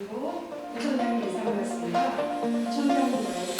그리고 대통령이 예상했습니다. 총장님의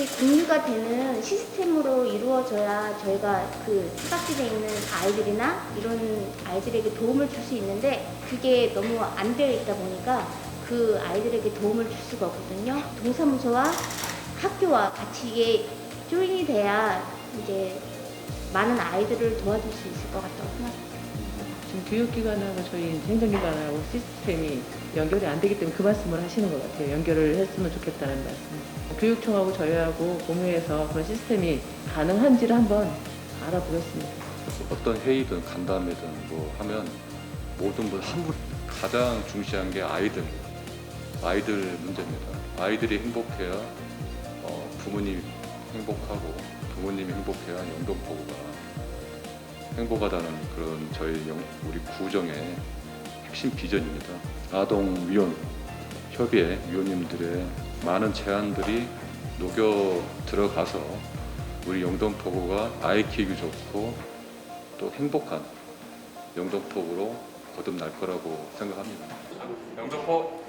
같이 공유가 되는 시스템으로 이루어져야 저희가 그 사각지대에 있는 아이들이나 이런 아이들에게 도움을 줄 수 있는데 그게 너무 안 되어 있다 보니까 그 아이들에게 도움을 줄 수가 없거든요. 동사무소와 학교와 같이 이게 조인이 돼야 이제 많은 아이들을 도와줄 수 있을 것 같다고 생각합니다. 지금 교육기관하고 저희 행정기관하고 시스템이 연결이 안 되기 때문에 그 말씀을 하시는 것 같아요. 연결을 했으면 좋겠다는 말씀. 교육청하고 저희하고 공유해서 그런 시스템이 가능한지를 한번 알아보겠습니다. 어떤 회의든 간담회든 뭐 하면 모든 분 한 분 가장 중시한 게 아이들 아이들 문제입니다. 아이들이 행복해야 어, 부모님이 행복하고 부모님이 행복해야 영동포구가 행복하다는 그런 저희 영- 우리 구정의 핵심 비전입니다. 아동 위원 협의회 위원님들의 많은 제안들이 녹여 들어가서 우리 영동포구가 아이 키우기 좋고 또 행복한 영동포구로 거듭날 거라고 생각합니다. 영동포